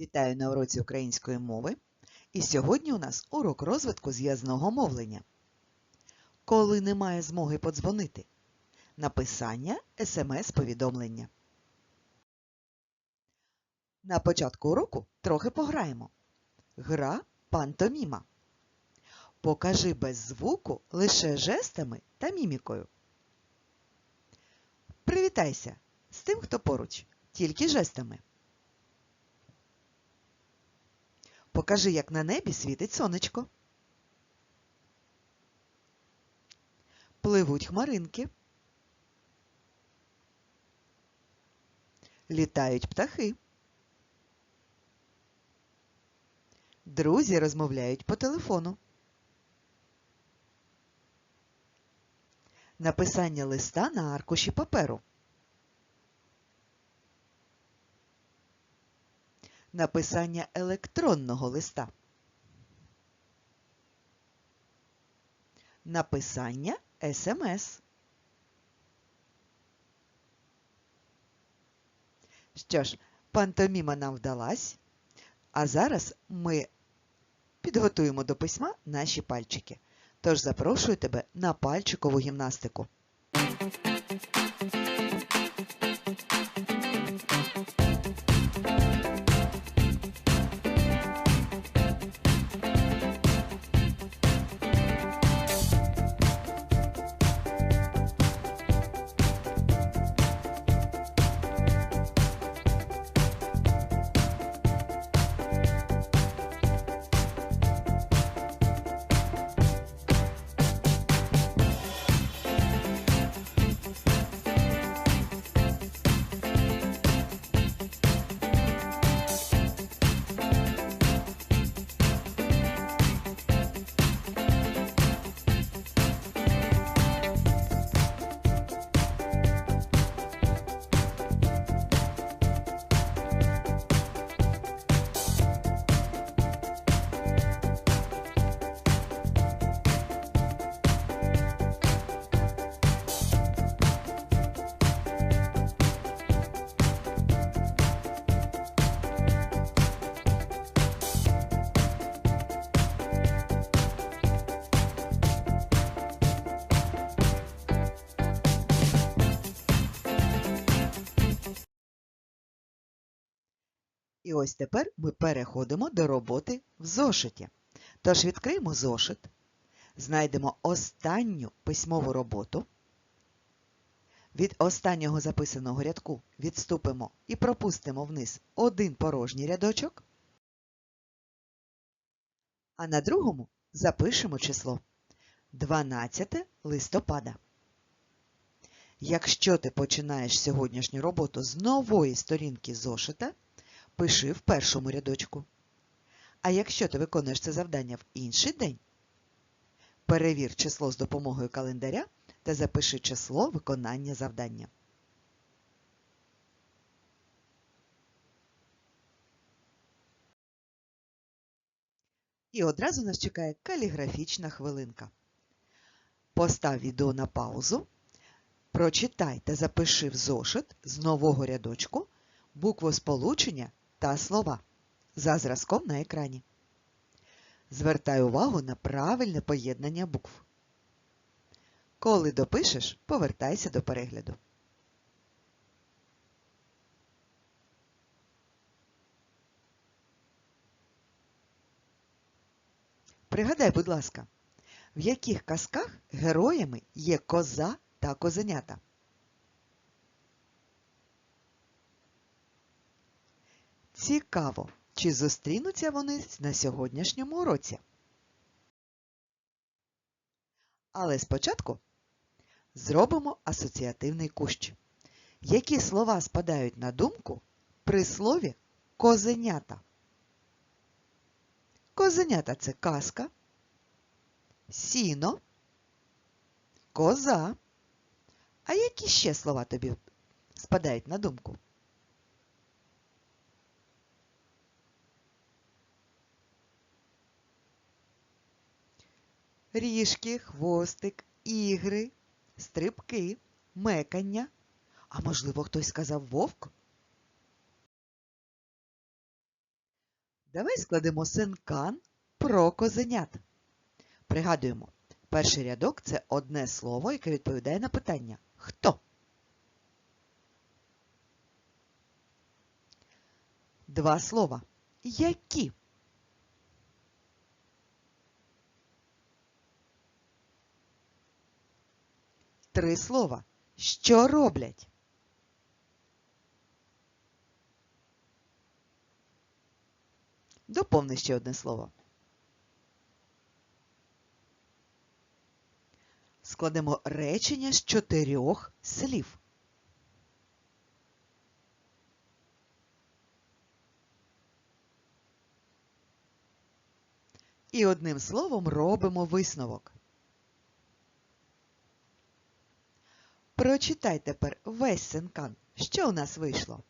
Вітаю на уроці української мови. І сьогодні у нас урок розвитку зв'язного мовлення. Коли немає змоги подзвонити. Написання смс-повідомлення. На початку уроку трохи пограємо. Гра пантоміма. Покажи без звуку лише жестами та мімікою. Привітайся з тим, хто поруч, тільки жестами. Покажи, як на небі світить сонечко. Пливуть хмаринки. Літають птахи. Друзі розмовляють по телефону. Написання листа на аркуші паперу. Написання електронного листа. Написання СМС. Що ж, пантоміма нам вдалась, а зараз ми підготуємо до письма наші пальчики. Тож запрошую тебе на пальчикову гімнастику. І ось тепер ми переходимо до роботи в зошиті. Тож відкриємо зошит, знайдемо останню письмову роботу. Від останнього записаного рядку відступимо і пропустимо вниз один порожній рядочок. А на другому запишемо число 12 листопада. Якщо ти починаєш сьогоднішню роботу з нової сторінки зошита, пиши в першому рядочку. А якщо ти виконуєш це завдання в інший день, перевір число з допомогою календаря та запиши число виконання завдання. І одразу нас чекає каліграфічна хвилинка. Постав відео на паузу, прочитай та запиши в зошит з нового рядочку буквосполучення та слова за зразком на екрані. Звертай увагу на правильне поєднання букв. Коли допишеш, повертайся до перегляду. Пригадай, будь ласка, в яких казках героями є коза та козенята? Цікаво, чи зустрінуться вони на сьогоднішньому уроці. Але спочатку зробимо асоціативний кущ. Які слова спадають на думку при слові козенята? Козенята це казка, сіно, коза. А які ще слова тобі спадають на думку? Ріжки, хвостик, ігри, стрибки, мекання. А можливо, хтось сказав вовк? Давай складемо синкан про козенят. Пригадуємо, перший рядок це одне слово, яке відповідає на питання Хто? Два слова. Які? Три слова. Що роблять? Доповни ще одне слово. Складемо речення з чотирьох слів. І одним словом робимо висновок. Прочитай тепер весь синкан. Що у нас вийшло?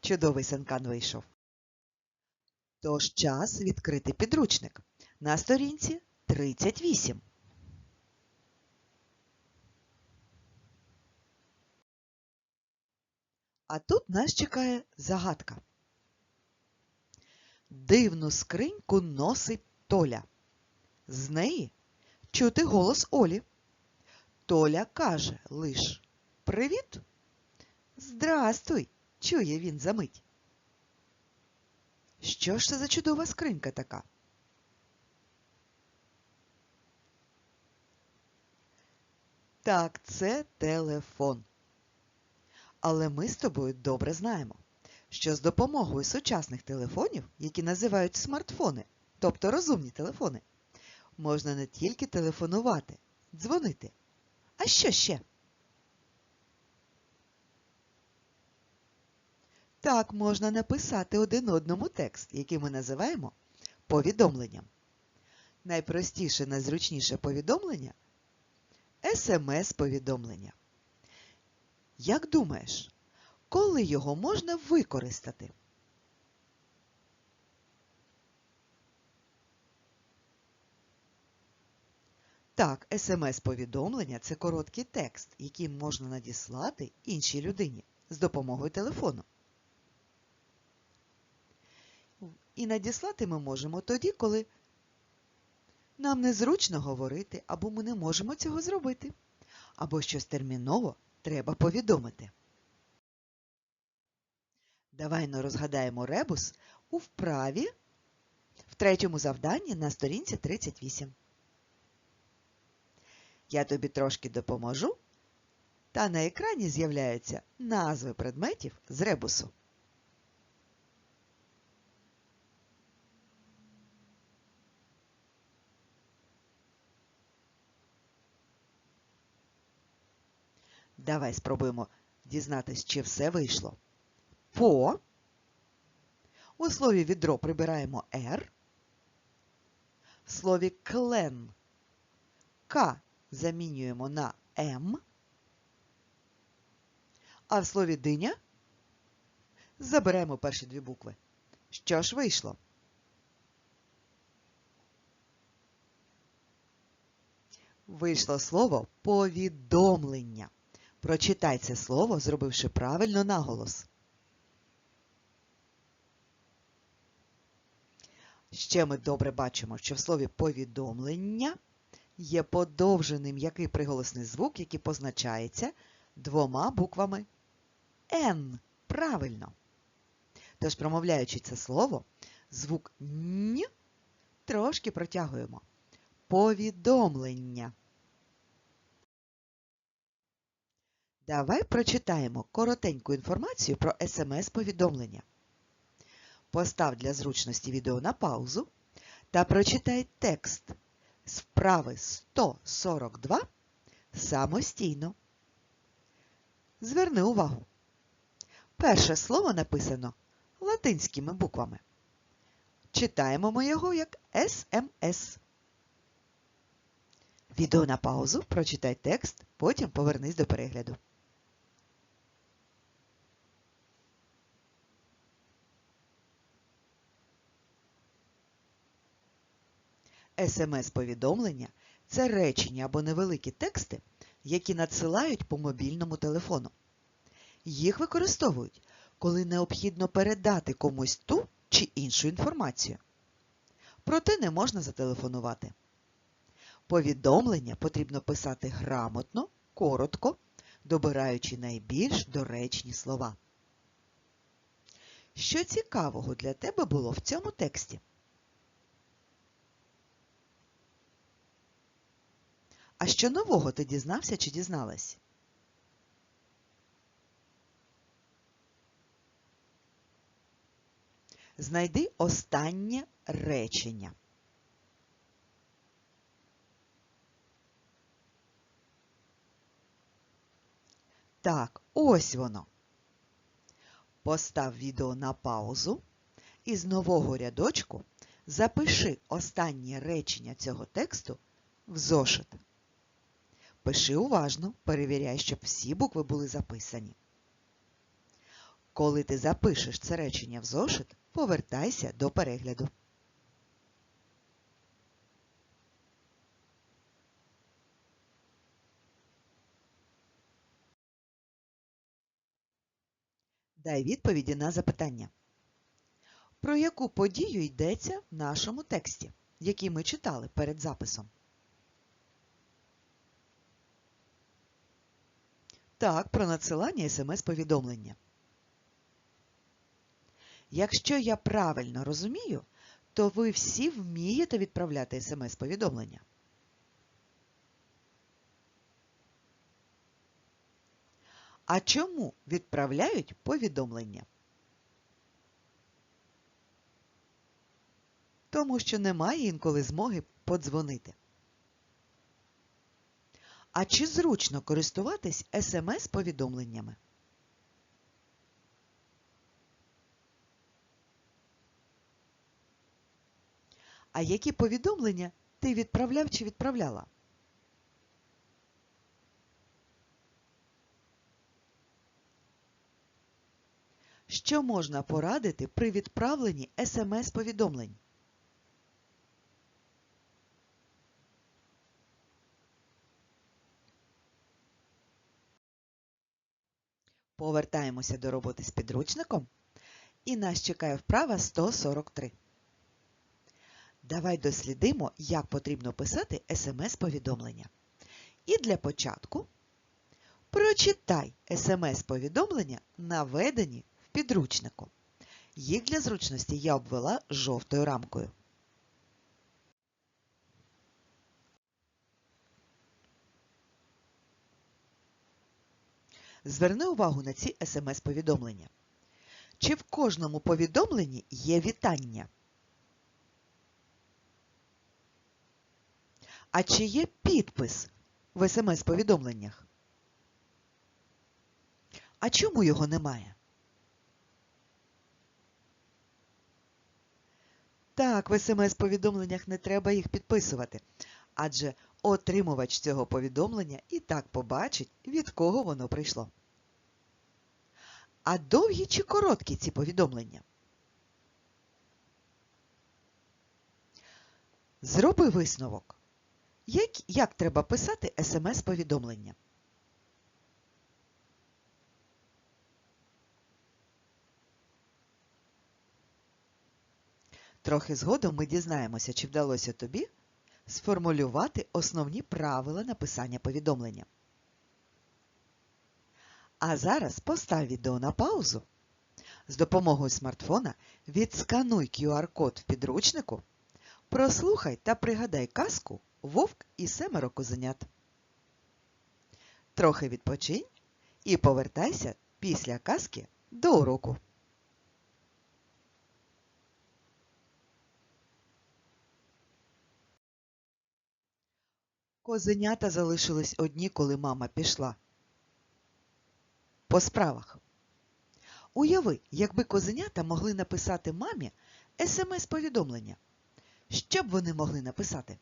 Чудовий синкан вийшов. Тож час відкрити підручник. На сторінці 38. А тут нас чекає загадка. Дивну скриньку носить Толя. З неї чути голос Олі. Толя каже лиш Привіт. Здрастуй, чує він за мить. Що ж це за чудова скринька така? Так, це телефон. Але ми з тобою добре знаємо, що з допомогою сучасних телефонів, які називають смартфони, тобто розумні телефони, можна не тільки телефонувати, дзвонити. А що ще? Так можна написати один одному текст, який ми називаємо повідомленням. Найпростіше, найзручніше повідомлення СМС-повідомлення. Як думаєш, коли його можна використати? Так, смс-повідомлення це короткий текст, який можна надіслати іншій людині з допомогою телефону. І надіслати ми можемо тоді, коли нам незручно говорити, або ми не можемо цього зробити, або щось терміново треба повідомити. Давай розгадаємо ребус у вправі в третьому завданні на сторінці 38. Я тобі трошки допоможу, та на екрані з'являються назви предметів з ребусу. Давай спробуємо дізнатись, чи все вийшло. По. У слові відро прибираємо R. В слові клен К замінюємо на М. А в слові диня заберемо перші дві букви. Що ж вийшло? Вийшло слово повідомлення. Прочитай це слово, зробивши правильно наголос. Ще ми добре бачимо, що в слові повідомлення є подовжений м'який приголосний звук, який позначається двома буквами Н. Правильно. Тож, промовляючи це слово, звук Н трошки протягуємо. Повідомлення. Давай прочитаємо коротеньку інформацію про смс-повідомлення. Постав для зручності відео на паузу та прочитай текст вправи 142 самостійно. Зверни увагу. Перше слово написано латинськими буквами. Читаємо ми його як СМС. Відео на паузу, прочитай текст, потім повернись до перегляду. СМС-повідомлення це речення або невеликі тексти, які надсилають по мобільному телефону. Їх використовують, коли необхідно передати комусь ту чи іншу інформацію. Проте не можна зателефонувати. Повідомлення потрібно писати грамотно, коротко, добираючи найбільш доречні слова. Що цікавого для тебе було в цьому тексті? А що нового ти дізнався чи дізналась? Знайди останнє речення. Так, ось воно. Постав відео на паузу і з нового рядочку запиши останнє речення цього тексту в зошит. Пиши уважно, перевіряй, щоб всі букви були записані. Коли ти запишеш це речення в зошит, повертайся до перегляду. Дай відповіді на запитання. Про яку подію йдеться в нашому тексті, який ми читали перед записом? Так, про надсилання смс-повідомлення. Якщо я правильно розумію, то ви всі вмієте відправляти смс-повідомлення. А чому відправляють повідомлення? Тому що немає інколи змоги подзвонити. А чи зручно користуватись смс-повідомленнями? А які повідомлення ти відправляв чи відправляла? Що можна порадити при відправленні смс-повідомлень? Повертаємося до роботи з підручником. І нас чекає вправа 143. Давай дослідимо, як потрібно писати смс-повідомлення. І для початку прочитай смс-повідомлення, наведені в підручнику. Їх для зручності я обвела жовтою рамкою. Зверни увагу на ці смс-повідомлення. Чи в кожному повідомленні є вітання? А чи є підпис в смс-повідомленнях? А чому його немає? Так, в смс-повідомленнях не треба їх підписувати, адже отримувач цього повідомлення і так побачить, від кого воно прийшло. А довгі чи короткі ці повідомлення? Зроби висновок. Як, як треба писати смс-повідомлення? Трохи згодом ми дізнаємося, чи вдалося тобі сформулювати основні правила написання повідомлення. А зараз постав відео на паузу. З допомогою смартфона відскануй QR-код в підручнику, прослухай та пригадай казку Вовк і семеро козенят. Трохи відпочинь і повертайся після казки до уроку. Козенята залишились одні, коли мама пішла. По справах. Уяви, якби козенята могли написати мамі смс-повідомлення. Що б вони могли написати?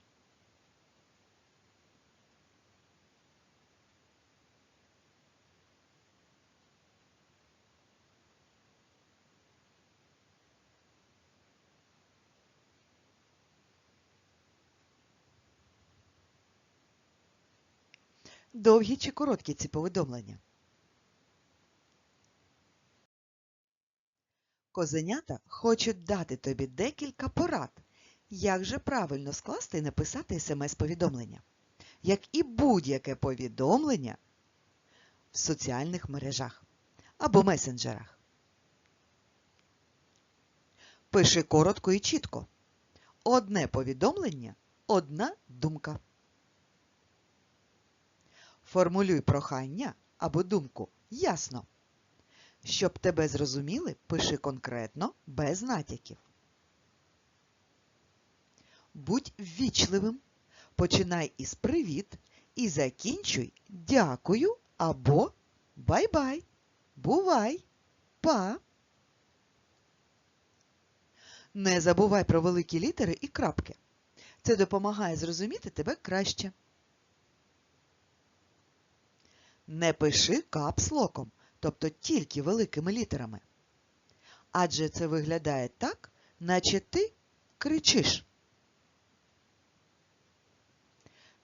Довгі чи короткі ці повідомлення? Козенята хочуть дати тобі декілька порад, як же правильно скласти і написати смс-повідомлення, як і будь-яке повідомлення в соціальних мережах або месенджерах. Пиши коротко і чітко. Одне повідомлення одна думка. Формулюй прохання або думку ясно. Щоб тебе зрозуміли, пиши конкретно, без натяків. Будь ввічливим. Починай із привіт і закінчуй дякую або бай-бай. Бувай, па. Не забувай про великі літери і крапки. Це допомагає зрозуміти тебе краще. Не пиши капслоком, тобто тільки великими літерами. Адже це виглядає так, наче ти кричиш.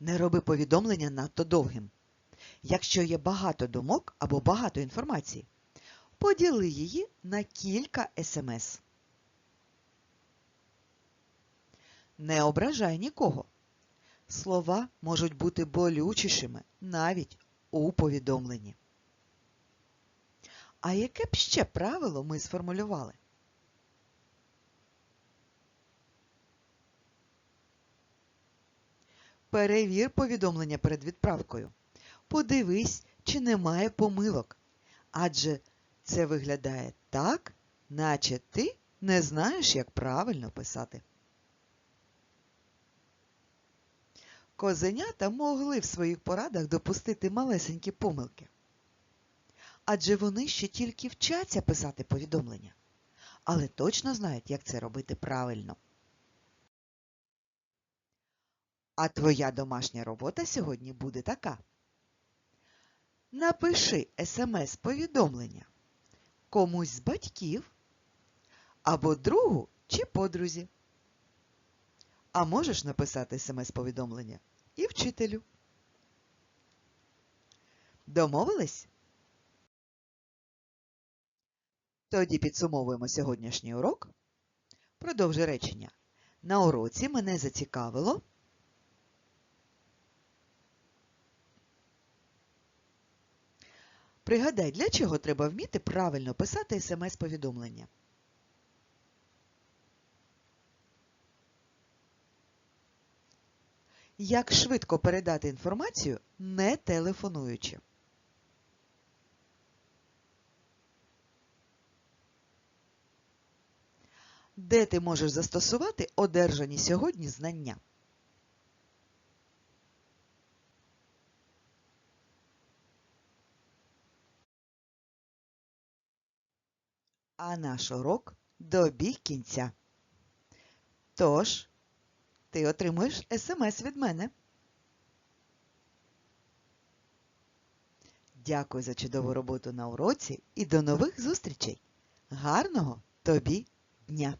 Не роби повідомлення надто довгим. Якщо є багато думок або багато інформації, поділи її на кілька смс. Не ображай нікого. Слова можуть бути болючішими навіть у повідомленні. А яке б ще правило ми сформулювали? Перевір повідомлення перед відправкою. Подивись, чи немає помилок. Адже це виглядає так, наче ти не знаєш, як правильно писати. Козенята могли в своїх порадах допустити малесенькі помилки. Адже вони ще тільки вчаться писати повідомлення, але точно знають, як це робити правильно. А твоя домашня робота сьогодні буде така. Напиши смс-повідомлення комусь з батьків або другу чи подрузі. А можеш написати смс-повідомлення і вчителю. Домовились? Тоді підсумовуємо сьогоднішній урок. Продовжи речення. На уроці мене зацікавило. Пригадай, для чого треба вміти правильно писати смс-повідомлення. Як швидко передати інформацію, не телефонуючи. Де ти можеш застосувати одержані сьогодні знання? А наш урок добіг кінця. Тож, ти отримуєш смс від мене. Дякую за чудову роботу на уроці і до нових зустрічей. Гарного тобі дня!